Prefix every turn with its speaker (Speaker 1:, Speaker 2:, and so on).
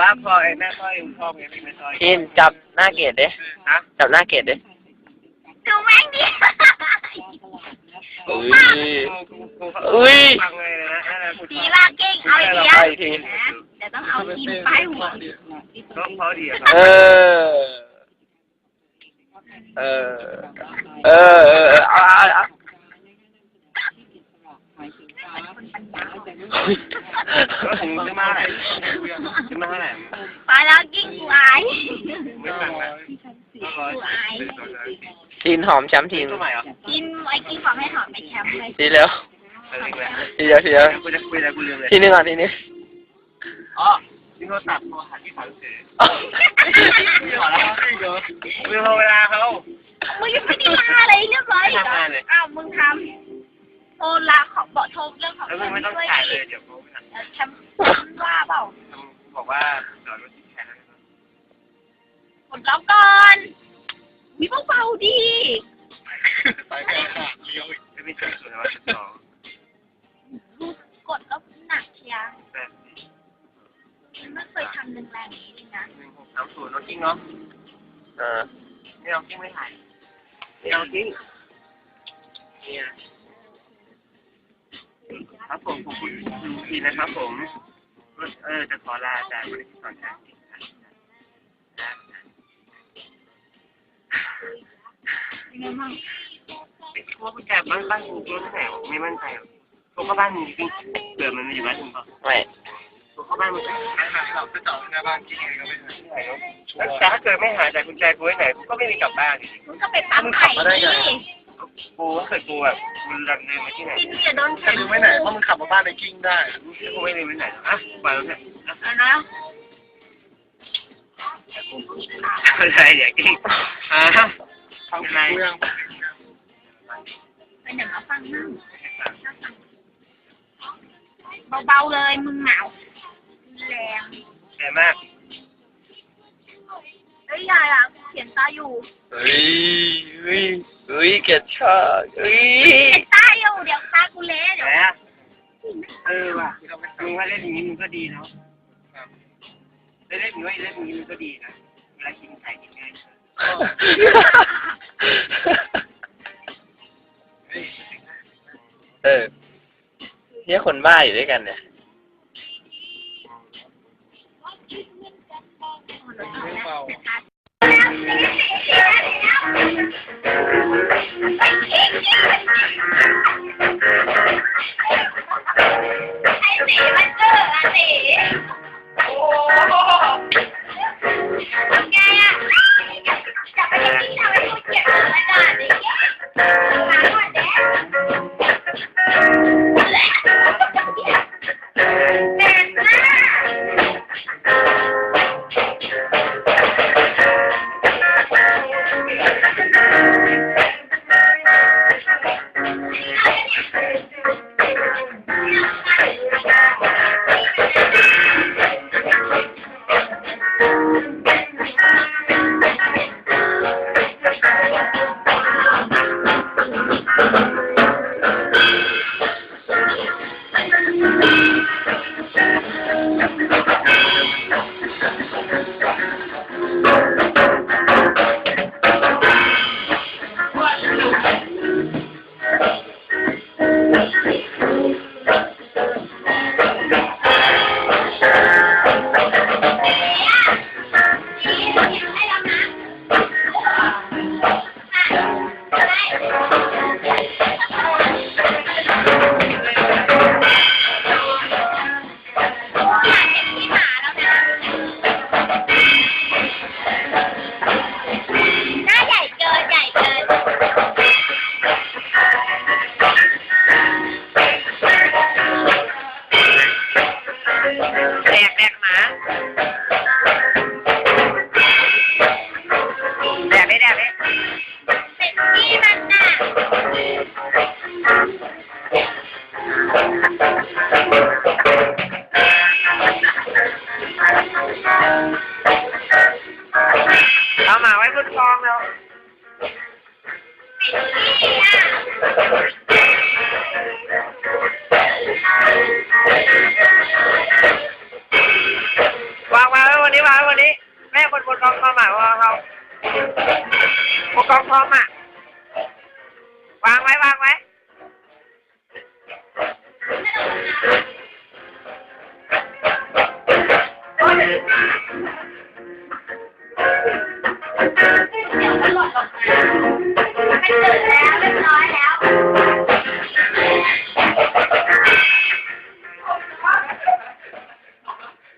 Speaker 1: ว่าพอไอ้แม่พ่อเองชอบไงพี่ไม่ชอบ
Speaker 2: พินจับหน้าเกดดิ
Speaker 1: ฮะ
Speaker 2: จับหน้าเกดดิ
Speaker 3: ดูแม่งดิ
Speaker 2: อุ้ยอุ้ย
Speaker 1: ฟังเลยนะนั่นแหละคุณ
Speaker 3: สีลาเก่งเอาอีก
Speaker 2: เรา
Speaker 3: เดีย
Speaker 2: ไป
Speaker 3: ว
Speaker 2: อีกที
Speaker 3: นะเดี๋ยวต้องเอาทีมป้ายหัว
Speaker 1: ก็เพราะดีอะ
Speaker 2: เออเออเออเออเอาเอา เอา
Speaker 1: ก็ถึงซื้อมาเท่าไหร่ซื้อมาเท่าไหร่
Speaker 3: ไปแล้วกิ้งกูอาย
Speaker 1: ไม่ฟังนะก็ร้อย
Speaker 3: กูอาย
Speaker 2: ทีนหอมแชมป์ทีน
Speaker 1: ตัวใหม่เหรอ
Speaker 3: กินไอ้กิ้งของให้หอมไปแคมป์เลย
Speaker 2: ทีเร็ว
Speaker 1: อะไรกัน
Speaker 2: ทีเดียวทีเดียว
Speaker 1: กูจะคุยอะไรกูลืมเลย
Speaker 2: ทีนึงก่อนทีนึง
Speaker 1: อ๋อที่เขาตัดตัวหาที่ฝังเสือไม่ขอแล้วไม่พอเวลาเขา
Speaker 3: มึงยังไม่ได้ลาอะไรเรียบร้อยอีกเหร
Speaker 1: ไม่ทำงานเลย
Speaker 3: อ้าวมึงทำโทรลาของบอกโทรเรื่องของ
Speaker 1: แล้วมึงไม่ต้อง
Speaker 3: ด้วย
Speaker 1: จ่ายเล
Speaker 3: ดิ
Speaker 1: ยเดี๋ยวเขา
Speaker 3: เออแคมป์ว่าเปล่า
Speaker 1: บอกว่าจอดรถที่แคร์
Speaker 3: กดล็อกก่อนวิเบาๆดี
Speaker 1: ไปแค่เลี้ยวอีกไม่มีจุดสุดแล้วจุดสอง
Speaker 3: กดแล้วหนักเชียร์
Speaker 1: แปด
Speaker 3: ไม่เคยทำแรงๆอย่างนี้เลยนะ
Speaker 1: หนึ่งหกสามศูนย์น้องกิ้งเนาะ
Speaker 2: เออ
Speaker 1: ไม่เอากิ้งไม่ถ่ายไม่เอากิ้งเนี่ย ครับผมขอบคุณทีนะครับผมเออจะขอลาจากบริษัทก่อนครับเพราะว่าแกบ้านบ้านกูรู้ที่ไหนไม่มั่นใจโทรเข้าบ้านมึงจริงเกิดมันอยู่บ้านมึงเปล่า
Speaker 2: ไม่
Speaker 1: โทรเข้าบ้านมึงเราจะจอดหน้าบ้านกิ้งก็ไม่หายแต่ถ้าเกิดไม่หาจากกุญแจกูไว้ไหนกูก็ไม่มีกลับบ้าน
Speaker 3: มึงก็ไปปั๊มไข่ดิ
Speaker 1: กูก็เคยกูแบบ กูดันเดินมาที่ไหน
Speaker 3: กินอย่าโดนเข็ม
Speaker 1: ไม่ไหนเพราะมึงขับมาบ้านในกิ้งได้กูไม่ได้ไปไหนอะไปแล้วเนี่ย
Speaker 3: เอานะ
Speaker 1: อะไรเนี่ยกิ้งอ่าทำอะไร
Speaker 3: ไปไหนมาฟังนั่งเบาๆเลยมึงหนาวแรง
Speaker 1: แย่มาก
Speaker 3: ฮ้ยยายอะเขียนตาอยู่
Speaker 2: เฮ้ยเฮ้ยเฮ้ยเกดชอบเฮ้ย
Speaker 3: เขียนตาอยู่เดี๋ยวตากูเละเดี๋ยว
Speaker 1: แหมเออว่ะมึงว่าเล่นอย่างนี้มึงก็ดีเนาะเล่นเล่นอย่างนี้เล่นอย่างนี้มึงก็ดีนะเวลากินไก่กินง่าย
Speaker 2: เออเนี่ยคนบ้าอยู่ด้วยกันเนี่ย
Speaker 3: ไ Yeah. แดกแดกหมา เป็นฟองแล้ววางมว้วันนี้
Speaker 1: วา
Speaker 3: งวันนี้
Speaker 1: แม่บนบนกอง
Speaker 3: ทอมอะวางเขาบนกองพร้อมอะวางไว้วางไว้